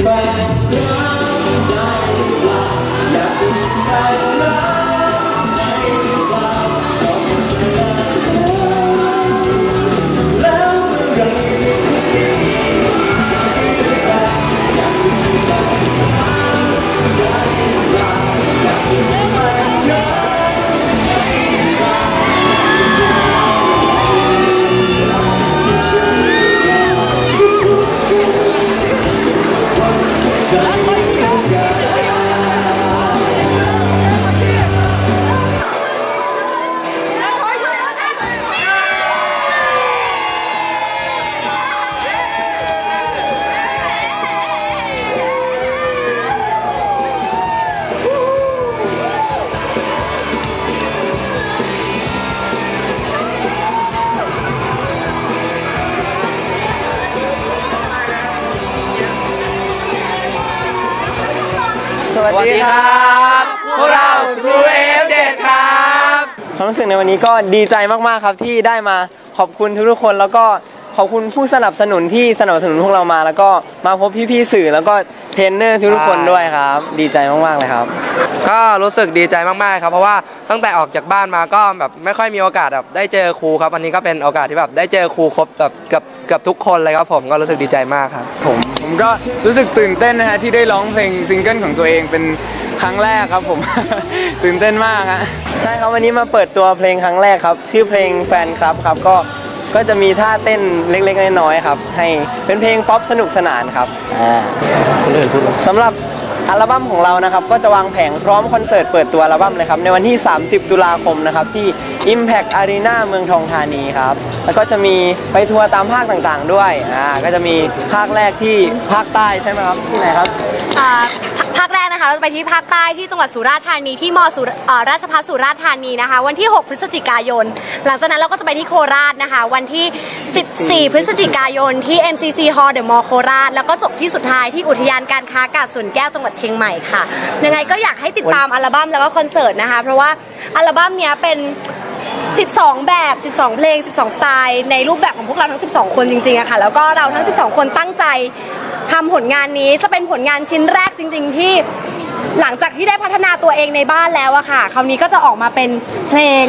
จ วัสดีครับพวกเรา True F7 ครับความรู้สึกในวันนี้ก็ดีใจมากๆครับที่ได้มาขอบคุณทุกๆคนแล้วก็ขอบคุณผู้สนับสนุนที่สนับสนุนพวกเรามา แล้วก็มาพบพี่ๆสื่อแล้วก็เทรนเนอร์ทุกๆคนด้วยครับ ดีใจมากๆเลยครับ ก็รู้สึกดีใจมากๆครับ เพราะว่าตั้งแต่ออกจากบ้านมาก็แบบไม่ค่อยมีโอกาสแบบได้เจอครูครับวันนี้ก็เป็นโอกาสที่แบบได้เจอครูครบแบบเกับเกับทุกคนเลยครับผมก็รู้สึกดีใจมากครับผม ผมก็รู้สึกตื่นเต้นนะฮะที่ได้ร้องเพลงซิงเกิลของตัวเองเป็นครั้งแรกครับผม ตื่นเต้นมากฮะใช่ครับวันนี้มาเปิดตัวเพลงครั้งแรกครับ ชื่อเพลงแฟนครับครับก็ก็จะมีท่าเต้นเล็กๆน้อยๆครับ ให้เป็นเพลงป๊อปสนุกสนานครับอ่าสำหรับ อัลบั้มของเรานะครับก็จะวางแผงพร้อมคอนเสิร์ตเปิดตัวอัลบั้มเลยครับในวันที่ 30 ตุลาคมนะครับที่ Impact Arena เมืองทองธานีครับแล้วก็จะมีไปทัวร์ตามภาคต่างๆ ด้วยอ่าก็จะมีภาคแรกที่ภาคใต้ใช่ไหมครับที่ไหนครับอ่าภาคแรก นะคะเราจะไปที่ภาคใต้ที่จังหวัดสุราษฎร์ธานีที่มสุรเอ่อราชภัฏสุราษฎร์ธานีนะคะ วันที่ 6 พฤศจิกายน หลังจากนั้นเราก็จะไปที่โคราชนะคะ วันที่ 14 พฤศจิกายนที่ MCC Hall The Mall โคราช แล้วก็จบที่สุดท้ายที่อุทยานการค้ากาดสวนแก้วจังหวัดเชียงใหม่ค่ะยังไงก็อยากให้ติดตามอัลบั้มแล้วก็คอนเสิร์ตนะคะ เพราะว่าอัลบั้มเนี้ยเป็น 12 แบบ 12 เพลง 12 สไตล์ ในรูปแบบของพวกเราทั้ง 12 คนจริงๆอะค่ะ แล้วก็เราทั้ง 12 คนตั้งใจทำผลงานนี้จะเป็นผลงานชิ้นแรกจริง ๆ ที่ หลังจากที่ได้พัฒนาตัวเองในบ้านแล้วอะค่ะ คราวนี้ก็จะออกมาเป็นเพลง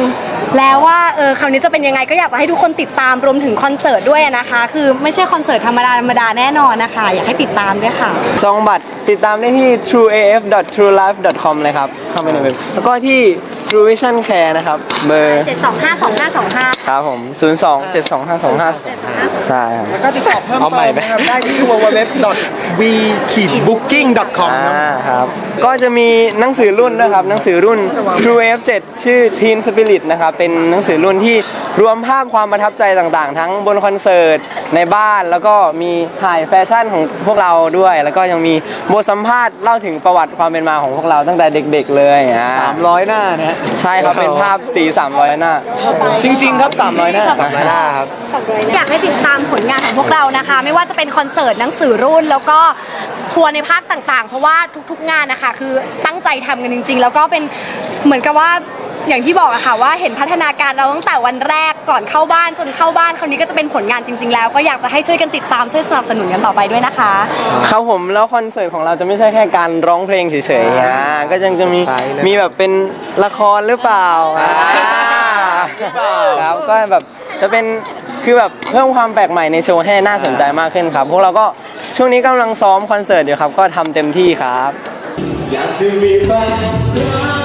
แล้วว่าเออคราวนี้จะเป็นยังไงก็อยากจะให้ทุกคนติดตามรวมถึงคอนเสิร์ตด้วยอะนะคะ คือไม่ใช่คอนเสิร์ตธรรมดาธรรมดาแน่นอนนะคะ อยากให้ติดตามด้วยค่ะ จองบัตรติดตามได้ที่ trueaf.truelife.com เลยครับ เข้าไปในเว็บแล้วก็ที่ True Vision Care นะครับ เบอร์7252525 ครับผม 02 72525ใช่ครับ แล้วก็ติดต่อเพิ่มเติมนะครับได้ที่ www.v-booking.com อ่าครับ ก็จะมีหนังสือรุ่นด้วยครับหนังสือรุ่น True F7 ชื่อ Teen Spirit นะครับเป็นหนังสือรุ่นที่รวมภาพความประทับใจต่างๆ ทั้งบนคอนเสิร์ตในบ้านแล้วก็มีถ่ายแฟชั่นของพวกเราด้วย แล้วก็ยังมีบทสัมภาษณ์เล่าถึงประวัติความเป็นมาของพวกเราตั้งแต่เด็ก ๆ เลยอ่า300หน้านะฮะใช่ครับเป็นภาพสี300หน้าจริง ๆ ครับ300หน้า300หน้าครับอยากให้ติดตามผลงานของพวกเรานะคะ ไม่ว่าจะเป็นคอนเสิร์ตหนังสือรุ่นแล้วก็ทัวร์ในภาคต่างๆ เพราะว่าทุกๆงานนะคะคือตั้งใจทำกันจริง ๆ แล้วก็เป็นเหมือนกับว่าอย่างที่บอกอะค่ะว่าเห็นพัฒนาการเราตั้งแต่วันแรกก่อนเข้าบ้านจนเข้าบ้านคราวนี้ก็จะเป็นผลงานจริง ๆ แล้วก็อยากจะให้ช่วยกันติดตามช่วยสนับสนุนกันต่อไปด้วยนะคะ ครับผมแล้วคอนเสิร์ตของเราจะไม่ใช่แค่การร้องเพลงเฉยๆอ่าก็ยังจะมีมีแบบเป็นละครหรือเปล่าอ่าครับก็แบบจะเป็นคือแบบเพิ่มความแปลกใหม่ในโชว์ให้น่าสนใจมากขึ้นครับ พวกเราก็ช่วงนี้กำลังซ้อมคอนเสิร์ตอยู่ครับก็ทำเต็มที่ครับ อยากจะมีแฟน